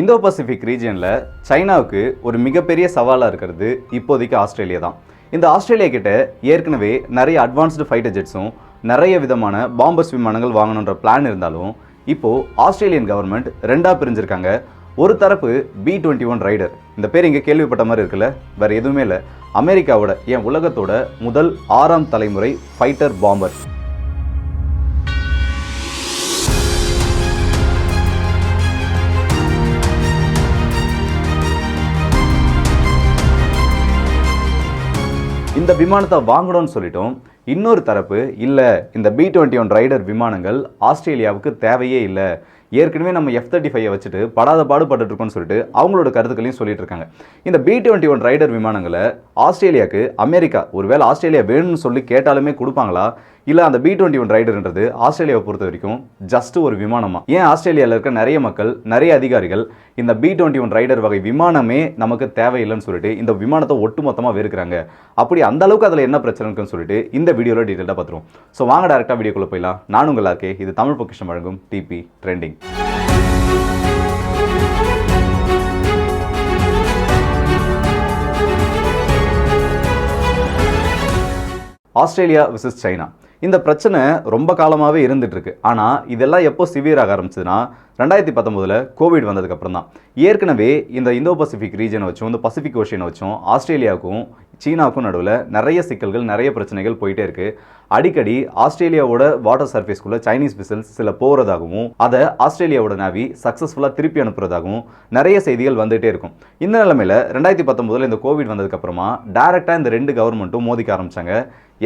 Indo Pacific ரீஜியனில் சைனாவுக்கு ஒரு மிகப்பெரிய சவாலாக இருக்கிறது இப்போதைக்கு ஆஸ்திரேலியா தான். இந்த ஆஸ்திரேலியா கிட்ட ஏற்கனவே நிறைய அட்வான்ஸ்டு ஃபைட்டர் ஜெட்ஸும் நிறைய விதமான பாம்பர்ஸ் விமானங்கள் வாங்கணுன்ற பிளான் இருந்தாலும் இப்போது ஆஸ்திரேலியன் கவர்மெண்ட் ரெண்டாக பிரிஞ்சிருக்காங்க. ஒரு தரப்பு பி டுவெண்ட்டி ஒன் ரைடர் இந்த பேர் இங்கே கேள்விப்பட்ட மாதிரி இருக்குல்ல? வேறு எதுவுமே இல்லை. அமெரிக்காவோட என் உலகத்தோட முதல் ஆறாம் தலைமுறை ஃபைட்டர் பாம்பர் இந்த விமானத்தை வாங்கணும்னு சொல்லிட்டோம் இன்னொரு தரப்பு இல்லை இந்த பி டுவெண்ட்டி ஒன் ரைடர் விமானங்கள் ஆஸ்திரேலியாவுக்கு தேவையே இல்லை. ஏற்கனவே நம்ம எஃப் தேர்ட்டி ஃபைவை வச்சுட்டு படாத பாடுபட்டு இருக்கோம்னு சொல்லிட்டு அவங்களோட கருத்துக்களையும் சொல்லிட்டு இருக்காங்க. இந்த பி டுவெண்ட்டி ஒன் ரைடர் விமானங்களை ஆஸ்திரேலியாவுக்கு அமெரிக்கா ஒருவேளை ஆஸ்திரேலியா வேணும்னு சொல்லி கேட்டாலுமே கொடுப்பாங்களா? இல்லை அந்த பி டுவெண்ட்டி ஒன் ரைடர்ன்றது ஆஸ்திரேலியாவை பொறுத்த வரைக்கும் ஜஸ்ட் ஒரு விமானமா? ஏன் ஆஸ்திரேலியாவில் இருக்க நிறைய மக்கள் நிறைய அதிகாரிகள் இந்த பி டுவெண்ட்டி ஒன் ரைடர் வகை விமானமே நமக்கு தேவையில்லைன்னு சொல்லிட்டு இந்த விமானத்தை ஒட்டுமொத்தமாக வெறுக்கிறாங்க. அப்படி அந்த அளவுக்கு அதில் என்ன பிரச்சனைன்னு சொல்லிட்டு இந்த வீடியோவில் டீட்டெயிலாக பார்த்துருவோம் ஸோ வாங்க டேரெக்டாக வீடியோக்குள்ளே போயிடலாம். நான் உங்களா இருக்கே இது தமிழ் பொக்கிஷம் வழங்கும் DP trending Australia versus China. இந்த பிரச்சனை ரொம்ப காலமாகவே இருந்துட்டு இருக்கு ஆனால் இதெல்லாம் எப்போ சிவியர் ஆக ஆரம்பிச்சதுன்னா ரெண்டாயிரத்தி பத்தொம்போதில் கோவிட் வந்ததுக்கப்புறம் தான் ஏற்கனவே இந்த இந்தோ பசிபிக் ரீஜனை வச்சும் இந்த பசிபிக் ஓஷியனை வச்சும் ஆஸ்திரேலியாவுக்கும் சீனாவுக்கும் நடுவில் நிறைய சிக்கல்கள் நிறைய பிரச்சனைகள் போயிட்டே இருக்கு. அடிக்கடி ஆஸ்திரேலியாவோட வாட்டர் சர்ஃபேஸ்க்குள்ள சைனீஸ் விசல்ஸ் சில போகிறதாகவும் அதை ஆஸ்திரேலியாவோட நாவி சக்ஸஸ்ஃபுல்லாக திருப்பி அனுப்புறதாகவும் நிறைய செய்திகள் வந்துகிட்டே இருக்கும். இந்த நிலைமையில் ரெண்டாயிரத்தி பத்தொம்போதில் இந்த கோவிட் வந்ததுக்கப்புறமா டேரெக்டாக இந்த ரெண்டு கவர்மெண்ட்டும் மோதிக்க ஆரம்பிச்சாங்க.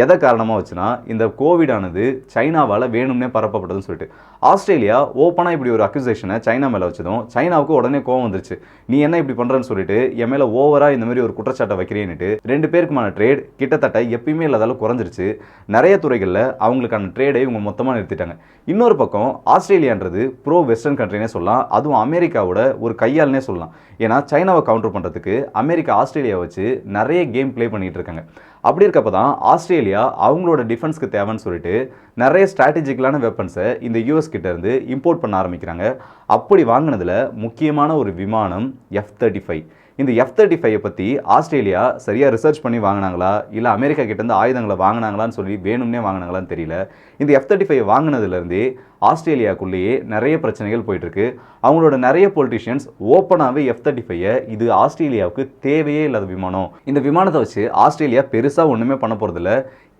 எதை காரணமாக வச்சுன்னா இந்த கோவிடானது சைனாவால் வேணும்னே பரப்பப்பட்டதுன்னு சொல்லிட்டு. ஆஸ்திரேலியா ஓப்பனாக இப்படி ஒரு அக்யூசேஷனை சைனா மேலே வச்சதும் சைனாவுக்கு உடனே கோவம் வந்துருச்சு. நீ என்ன இப்படி பண்ணுறன்னு சொல்லிட்டு என் மேலே ஓவராக இந்த மாதிரி ஒரு குற்றச்சாட்டை வைக்கிறேன்னுட்டு ரெண்டு பேருக்குமான ட்ரேட் கிட்டத்தட்ட எப்பயுமே இல்லாதாலும் குறைஞ்சிருச்சு. நிறைய துறைகளில் அவங்களுக்கான ட்ரேடை இவங்க மொத்தமாக நிறுத்திட்டாங்க. இன்னொரு பக்கம் ஆஸ்திரேலியான்றது ப்ரோ வெஸ்டர்ன் கண்ட்ரினே சொல்லலாம் அதுவும் அமெரிக்காவோட ஒரு கையால்னே சொல்லலாம். ஏன்னா சைனாவை கவுண்டர் பண்ணுறதுக்கு அமெரிக்கா ஆஸ்திரேலியா வச்சு நிறைய கேம் ப்ளே பண்ணிகிட்டு இருக்காங்க. அப்படி இருக்கப்போ தான் ஆஸ்திரேலியா அவங்களோட டிஃபென்ஸ்க்கு தேவைன்னு சொல்லிட்டு நிறைய ஸ்ட்ராட்டஜிக்கலான வெப்பன்ஸை இந்த யூஎஸ் இருந்து இம்போர்ட் பண்ண ஆரம்பிக்கிறாங்க. அப்படி வாங்கினதில் முக்கியமான ஒரு விமானம் எஃப் தேர்ட்டி ஃபைவ் இந்த எஃப் தேர்ட்டி ஃபைவை பற்றி ஆஸ்திரேலியா சரியாக ரிசர்ச் பண்ணி வாங்கினாங்களா? இல்லை அமெரிக்கா கிட்டேருந்து ஆயுதங்களை வாங்கினாங்களான்னு சொல்லி வேணும்னே வாங்கினாங்களான்னு தெரியல. இந்த எஃப் தேர்ட்டி ஃபைவ் வாங்கினதுலேருந்தே ஆஸ்திரேலியாக்குள்ளேயே நிறைய பிரச்சனைகள் போயிட்டுருக்கு. அவங்களோட நிறைய பொலிட்டிஷியன்ஸ் ஓப்பனாகவே எஃப் தேர்ட்டி ஃபைவை இது ஆஸ்திரேலியாவுக்கு தேவையே இல்லாத விமானம். இந்த விமானத்தை வச்சு ஆஸ்திரேலியா பெருசாக ஒன்றுமே பண்ண போகிறதில்ல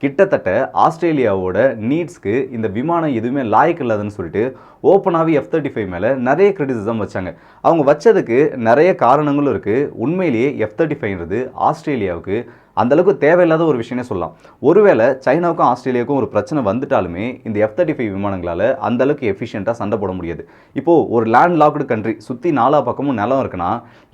கிட்டத்தட்ட ஆஸ்திரேலியாவோட நீட்ஸ்க்கு இந்த விமானம் எதுவுமே லாய்க்கு இல்லாதுன்னு சொல்லிட்டு ஓப்பனாகவே எஃப் தேர்ட்டி ஃபைவ் மேலே நிறைய கிரிட்டிசிசம் வச்சாங்க. அவங்க வச்சதுக்கு நிறைய காரணங்களும் இருக்குது உண்மையிலேயே எஃப் தேர்ட்டி ஃபைவ்ன்றது ஆஸ்திரேலியாவுக்கு அந்தளவுக்கு தேவையில்லாத ஒரு விஷயமே சொல்லலாம். ஒருவேளை சைனாவுக்கும் ஆஸ்திரேலியாவுக்கும் ஒரு பிரச்சனை வந்துட்டாலுமே இந்த எஃப் தேர்ட்டி ஃபைவ் விமானங்களால் அந்தளவுக்கு எஃபிஷியண்ட்டாக சண்டை போட முடியாது. இப்போது ஒரு லேண்ட் லாக்டு கண்ட்ரி சுற்றி நாலா பக்கமும் நிலம் இருக்குன்னா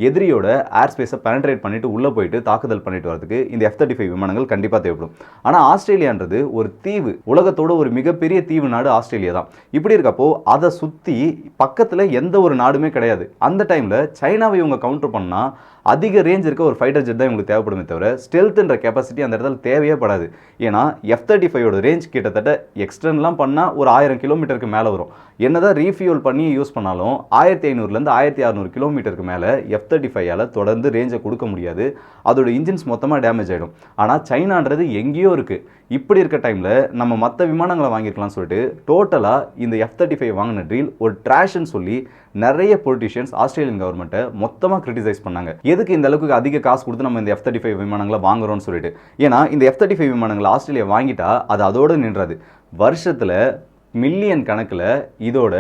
எதிரியோட ஏர் ஸ்பேஸை பெனட்ரேட் பண்ணிட்டு உள்ளே போயிட்டு தாக்குதல் பண்ணிட்டு வரதுக்கு இந்த எஃப் தேர்ட்டி ஃபைவ் விமானங்கள் கண்டிப்பாக தேவைப்படும். ஆனால் ஆஸ்திரேலியான்றது ஒரு தீவு உலகத்தோட ஒரு மிகப்பெரிய தீவு நாடு ஆஸ்திரேலியா தான். இப்படி இருக்கப்போ அதை சுற்றி பக்கத்தில் எந்த ஒரு நாடுமே கிடையாது. அந்த டைமில் சைனாவை இவங்க கவுண்டர் பண்ணால் அதிக ரேஞ்ச் இருக்க ஒரு ஃபைட்டர் ஜெட் தான் இவங்களுக்கு தேவைப்படுமே தவிர ஸ்டெல்த்ன்ற கெப்பாசிட்டி அந்த இடத்துல தேவையே படாது. ஏன்னா எஃப் தேர்ட்டி ஃபைவோட ரேஞ்ச் கிட்டத்தட்ட எக்ஸ்டர்ன்லாம் பண்ணால் ஒரு ஆயிரம் கிலோமீட்டருக்கு மேலே வரும். என்னதான் ரீஃபியூல் பண்ணி யூஸ் பண்ணாலும் ஆயிரத்தி ஐநூறுலேருந்து ஆயிரத்தி அறநூறு கிலோமீட்டருக்கு மேலே எஃப் தேர்ட்டி ஃபைவால் தொடர்ந்து ரேஞ்சை கொடுக்க முடியாது. அதோட இன்ஜின்ஸ் மொத்தமாக டேமேஜ் ஆகிடும் ஆனால் சைனான்றது எங்கேயோ இருக்குது இப்படி இருக்க டைமில் நம்ம மற்ற விமானங்களை வாங்கியிருக்கலாம்னு சொல்லிட்டு டோட்டலாக இந்த எஃப் தேர்ட்டி ஃபைவ் வாங்கின ட்ரீல் ஒரு ட்ராஷ்ன்னு சொல்லி நிறைய பொலிட்டிஷியன்ஸ் ஆஸ்திரேலியன் கவர்மெண்ட்டை மொத்தமாக கிரிட்டிசைஸ் பண்ணாங்க. எதுக்கு இந்த அளவுக்கு அதிக காசு கொடுத்து நம்ம இந்த எஃப் தேர்ட்டி ஃபைவ் விமானங்களை வாங்குறோம்னு சொல்லிட்டு? ஏன்னா இந்த எஃப் தேர்ட்டி ஃபைவ் விமானங்களை ஆஸ்திரேலியா வாங்கிட்டா அது அதோடு நின்றது. வருஷத்தில் மில்லியன் கணக்கில் இதோட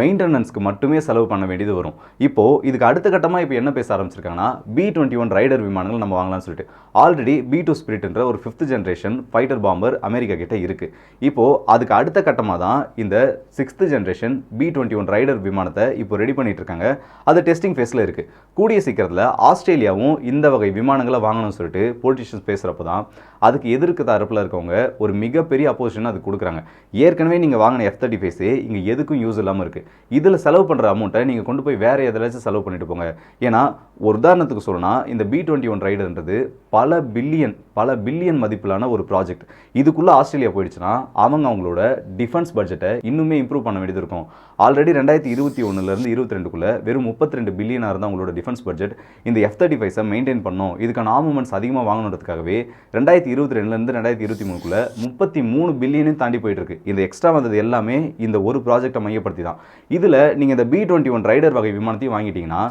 மெயின்டெனன்ஸ்க்கு மட்டுமே செலவு பண்ண வேண்டியது வரும். இப்போது இதுக்கு அடுத்த கட்டமாக இப்போ என்ன பேச ஆரம்பிச்சிருக்காங்கன்னா பி டுவெண்ட்டி ஒன் ரைடர் விமானங்கள் நம்ம வாங்கலாம்னு சொல்லிட்டு. ஆல்ரெடி பி டூ ஸ்பிரிட்ன்ற ஒரு fifth generation fighter bomber America கிட்ட இருக்குது இப்போது அதுக்கு அடுத்த கட்டமாக தான் இந்த sixth generation B twenty one Raider விமானத்தை இப்போ ரெடி பண்ணிட்டு இருக்காங்க. அது டெஸ்டிங் ஃபேஸில் இருக்குது கூடிய சீக்கிரத்தில் ஆஸ்திரேலியாவும் இந்த வகை விமானங்களை வாங்கணும்னு சொல்லிட்டு பொலிட்டிஷியன்ஸ் பேசுகிறப்ப தான் அதுக்கு எதிர்க்கு தரப்பில் இருக்கவங்க ஒரு மிகப்பெரிய அப்போசிஷன் அது கொடுக்குறாங்க. ஏற்கனவே நீங்கள் வாங்கின எஃப் தேர்ட்டி ஃபைஸே இங்கே எதுக்கும் யூஸ் இல்லாமல் இருக்குது இதில் செலவு பண்ணுற அமௌண்ட்டை நீங்கள் கொண்டு போய் வேறு எதிலாச்சும் செலவு பண்ணிட்டு போங்க. ஏன்னா ஒரு உதாரணத்துக்கு சொல்லணும்னா இந்த பி டுவெண்ட்டி ஒன் ரைடுன்றது பல பில்லியன் பல பில்லியன் மதிப்பிலான ஒரு ப்ராஜெக்ட் இதுக்குள்ளே ஆஸ்திரேலியா போயிடுச்சுன்னா அவங்க அவங்களோட டிஃபென்ஸ் பட்ஜெட்டை இன்னுமே இம்ப்ரூவ் பண்ண வேண்டியது இருக்கும். ஆல்ரெடி ரெண்டாயிரத்தி இருபத்தி ஒன்றுலேருந்து இருபத்தி ரெண்டுக்குள்ளே வெறும் முப்பத்தி ரெண்டு பில்லியனாக இருந்தால் அவங்களோட டிஃபென்ஸ் பட்ஜெட் இந்த எஃப் தேர்ட்டி ஃபைவ்ஸை மெயின்டைன் பண்ணணும். இதுக்கான ஆர்மமெண்ட்ஸ் அதிகமாக வாங்கணுன்றதுக்காகவே ரெண்டாயிரத்தி இருபத்தி ரெண்டுலேருந்து ரெண்டாயிரத்தி இருபத்தி மூணுக்குள்ளே முப்பத்தி மூணு பில்லியனையும் தாண்டி போயிட்டு இருக்கு இந்த எக்ஸ்ட்ரா வந்தது எல்லாமே இந்த ஒரு ப்ராஜெக்டை மையப்படுத்தி தான் இதில் நீங்கள் இந்த பி டுவெண்ட்டி ஒன் ரைடர் வகை விமானத்தையும் வாங்கிட்டீங்கன்னா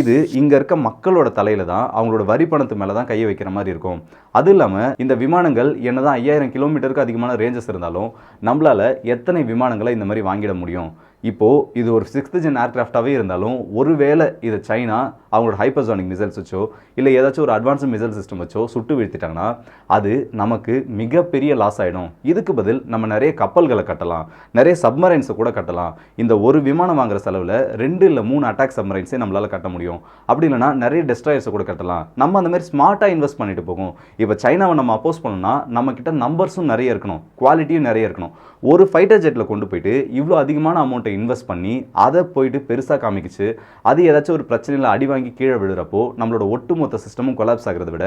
இது இங்கே இருக்க மக்களோட தலையில் தான் அவங்களோட வரி பணத்து மேலே தான் கையை வைக்கிற மாதிரி இருக்கும். அது இல்லாமல் இந்த விமானங்கள் என்னதான் ஐயாயிரம் கிலோமீட்டருக்கு அதிகமான ரேஞ்சஸ் இருந்தாலும் நம்மளால எத்தனை விமானங்களை இந்த மாதிரி வாங்கிட முடியும்? இப்போது இது ஒரு சிக்ஸ்த் ஜென் ஏர்க்ராஃப்டாகவே இருந்தாலும் ஒருவேளை இதை சைனா அவங்களோட ஹைப்பர்சானிக் மிசைல்ஸ் வச்சோ இல்லை ஏதாச்சும் ஒரு அட்வான்ஸ் மிசைல் சிஸ்டம் வச்சோ சுட்டு வீழ்த்திட்டாங்கன்னா அது நமக்கு மிகப்பெரிய லாஸ் ஆகிடும் இதுக்கு பதில் நம்ம நிறைய கப்பல்களை கட்டலாம் நிறைய சப்மரைன்ஸை கூட கட்டலாம். இந்த ஒரு விமானம் வாங்குற செலவில் ரெண்டு இல்லை மூணு அட்டாக் சப்மரைன்ஸே நம்மளால் கட்ட முடியும். அப்படி இல்லைனா நிறைய டெஸ்ட்ராயர்ஸை கூட கட்டலாம். நம்ம அந்த மாதிரி ஸ்மார்ட்டாக இன்வெஸ்ட் பண்ணிட்டு போகும். இப்போ சைனாவை நம்ம அப்போஸ் பண்ணோம்னா நம்மக்கிட்ட நம்பர்ஸும் நிறைய இருக்கணும் குவாலிட்டியும் நிறைய இருக்கணும். ஒரு ஃபைட்டர் ஜெட்டில் கொண்டு போயிட்டு இவ்வளோ அதிகமான அமௌண்ட்டை இன்வெஸ்ட் பண்ணி அதை போயிட்டு பெருசாக காமிக்கிச்சு. அது ஏதாச்சும் ஒரு பிரச்சனையில் அடி வாங்கி கீழே விழுறப்போ நம்மளோட ஒட்டுமொத்த சிஸ்டமும் கொலாப்ஸ் ஆகிறத விட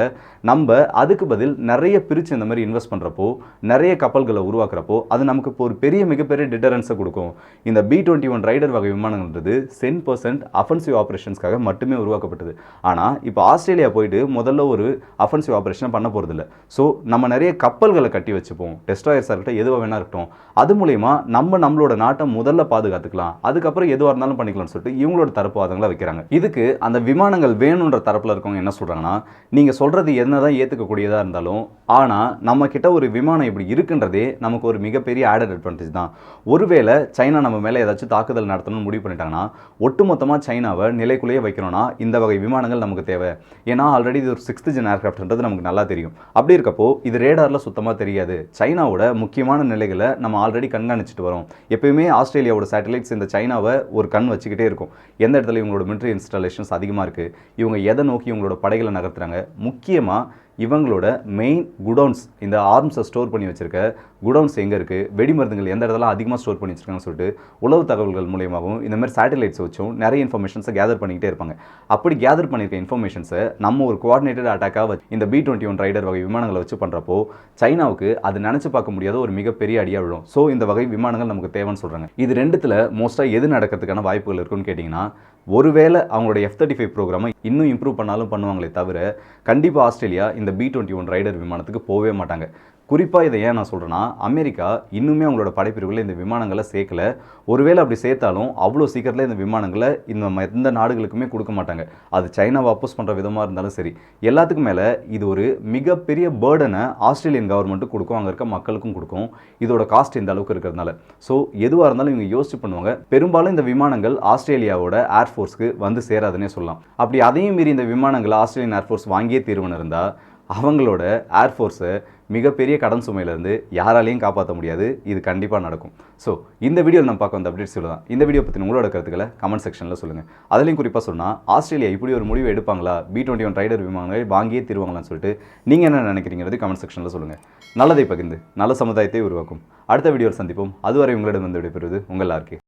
நம்ம அதுக்கு பதில் நிறைய பிரித்து இந்த மாதிரி இன்வெஸ்ட் பண்ணுறப்போ நிறைய கப்பல்களை உருவாக்குறப்போ அது நமக்கு இப்போ ஒரு பெரிய மிகப்பெரிய டிட்டரன்ஸை கொடுக்கும். இந்த பி டுவெண்ட்டி ஒன் ரைடர் வகை விமானங்கள்ன்றது சென் பர்சன்ட் அஃபென்சிவ் ஆப்ரேஷன்ஸ்க்காக மட்டுமே உருவாக்கப்பட்டது. ஆனால் இப்போ ஆஸ்திரேலியா போயிட்டு முதல்ல ஒரு அஃபென்சிவ் ஆப்ரேஷனை பண்ண போகிறதில்ல ஸோ நம்ம நிறைய கப்பல்களை கட்டி வச்சுப்போம். டெஸ்ட்ராயர்ஸாக இருக்கட்டும் எதுவாக வேணா இருக்கட்டும். அது மூலயமா நம்ம நம்மளோட நாட்டை முதல்ல கற்றுக்கலாம் அதுக்கப்புறம் எதுவாக இருந்தாலும் பண்ணிக்கலாம்னு சொல்லிட்டு இவங்களோட தரப்பு வாதங்களை வைக்கிறாங்க. இதுக்கு அந்த விமானங்கள் வேணுன்ற தரப்பில் இருக்கவங்க என்ன சொல்கிறாங்கன்னா நீங்கள் சொல்கிறது என்னதான் ஏற்றுக்கக்கூடியதாக இருந்தாலும் ஆனால் நம்மக்கிட்ட ஒரு விமானம் இப்படி இருக்குன்றதே நமக்கு ஒரு மிகப்பெரிய ஆடட் அட்வான்டேஜ் தான். ஒருவேளை சைனா நம்ம மேலே ஏதாச்சும் தாக்குதல் நடத்தணும்னு முடிவு பண்ணிட்டாங்கன்னா ஒட்டுமொத்தமாக சைனாவை நிலைக்குள்ளேயே வைக்கணும்னா இந்த வகை விமானங்கள் நமக்கு தேவை. ஏன்னா ஆல்ரெடி இது ஒரு சிக்ஸ்த் ஜென் ஏர்கிராஃப்ட்ன்றது நமக்கு நல்லா தெரியும். அப்படி இருக்கப்போ இது ரேடாரில் சுத்தமாக தெரியாது. சைனாவோட முக்கியமான நிலைகளை நம்ம ஆல்ரெடி கண்காணிச்சிட்டு வரோம். எப்பயுமே ஆஸ்திரேலியாவோட சேட்டலைட்ஸ் இந்த சைனாவை ஒரு கண் வச்சுக்கிட்டே இருக்கும். எந்த இடத்துல இவங்களோட மிலிட்ரி இன்ஸ்டாலேஷன்ஸ் அதிகமாக இருக்குது இவங்க எதை நோக்கி இவங்களோட படைகளை நகர்த்துறாங்க? முக்கியமாக இவங்களோட மெயின் குடவுன்ஸ் இந்த ஆர்ம்ஸை ஸ்டோர் பண்ணி வச்சிருக்க குடவுன்ஸ் எங்கே இருக்குது வெடிமருந்துகள் எந்த இடத்துல அதிகமாக ஸ்டோர் பண்ணி வச்சிருக்காங்கன்னு சொல்லிட்டு உளவு தகவல்கள் மூலியமாகவும் இந்த மாதிரி சேட்டலைட்ஸ் வச்சும் நிறைய இன்ஃபர்மேஷன்ஸை கேதர் பண்ணிக்கிட்டே இருப்பாங்க. அப்படி கேதர் பண்ணியிருக்க இன்ஃபர்மேஷன்ஸை நம்ம ஒரு கோஆர்டினேட்டட் அட்டாக்காக இந்த பி டுவெண்ட்டி ஒன் ரைடர் வகை விமானங்களை வச்சு பண்ணுறப்போ சைனாவுக்கு அது நினச்சி பார்க்க முடியாத ஒரு மிகப்பெரிய அடியாக விழும். ஸோ இந்த வகை விமானங்கள் நமக்கு தேவைன்னு சொல்கிறாங்க இது ரெண்டுத்தில் மோஸ்ட்டாக எது நடக்கிறதுக்கான வாய்ப்புகள் இருக்குன்னு கேட்டிங்கன்னா ஒருவேளை அவங்களோட எஃப் தேர்ட்டி ஃபைவ் ப்ரோக்ராமை இன்னும் இம்ப்ரூவ் பண்ணாலும் பண்ணுவாங்களே தவிர கண்டிப்பாக ஆஸ்திரேலியா இந்த பி டுவெண்ட்டி ஒன் ரைடர் விமானத்துக்கு போகவே மாட்டாங்க. குறிப்பாக இதை ஏன் நான் சொல்கிறேன்னா அமெரிக்கா இன்னுமே அவங்களோட படைப்பிரிவுகளில் இந்த விமானங்களை சேர்க்கல. ஒருவேளை அப்படி சேர்த்தாலும் அவ்வளோ சீக்கிரத்தில் இந்த விமானங்களை இந்த ம- எந்த நாடுகளுக்குமே கொடுக்க மாட்டாங்க. அது சைனாவை அப்போஸ் பண்ணுற விதமாக இருந்தாலும் சரி. எல்லாத்துக்கும் மேலே இது ஒரு மிகப்பெரிய பேர்டனை ஆஸ்திரேலியன் கவர்மெண்ட்டும் கொடுக்கும். அங்கே இருக்க மக்களுக்கும் கொடுக்கும். இதோட காஸ்ட் இந்த அளவுக்கு இருக்கிறதுனால. ஸோ எதுவாக இருந்தாலும் இவங்க யோசிச்சு பண்ணுவாங்க. பெரும்பாலும் இந்த விமானங்கள் ஆஸ்திரேலியாவோட ஏர்ஃபோர்ஸ்க்கு வந்து சேராதுன்னே சொல்லலாம். அப்படி அதையும் மீறி இந்த விமானங்களை ஆஸ்திரேலியன் ஏர்ஃபோர்ஸ் வாங்கியே தீர்வுன்னு இருந்தால் அவங்களோட ஏர்ஃபோர்ஸை மிகப்பெரிய கடன் சுமையிலேருந்து யாராலையும் காப்பாற்ற முடியாது. இது கண்டிப்பாக நடக்கும். ஸோ இந்த வீடியோவில் நம்ம பார்க்க வந்த அப்டேட்ஸ் தான் இந்த வீடியோ பற்றி உங்களோட கருத்துக்களை கமெண்ட் செக்ஷனில் சொல்லுங்கள் அதுலேயும் குறிப்பாக சொன்னால் ஆஸ்திரேலியா இப்படி ஒரு முடிவு எடுப்பாங்களா? பி டுவெண்ட்டி ஒன் ரைடர் விமானங்களை வாங்கியே தீர்வாங்களான்னு சொல்லிட்டு நீங்கள் என்ன நினைக்கிறீங்கிறது கமெண்ட் செக்ஷனில் சொல்லுங்கள் நல்லதை பகிர்ந்து நல்ல சமுதாயத்தை உருவாக்கும். அடுத்த வீடியோவில் சந்திப்போம். அதுவரை உங்களிடம் வந்து விடைபெறுவது உங்கள் ஆர்கே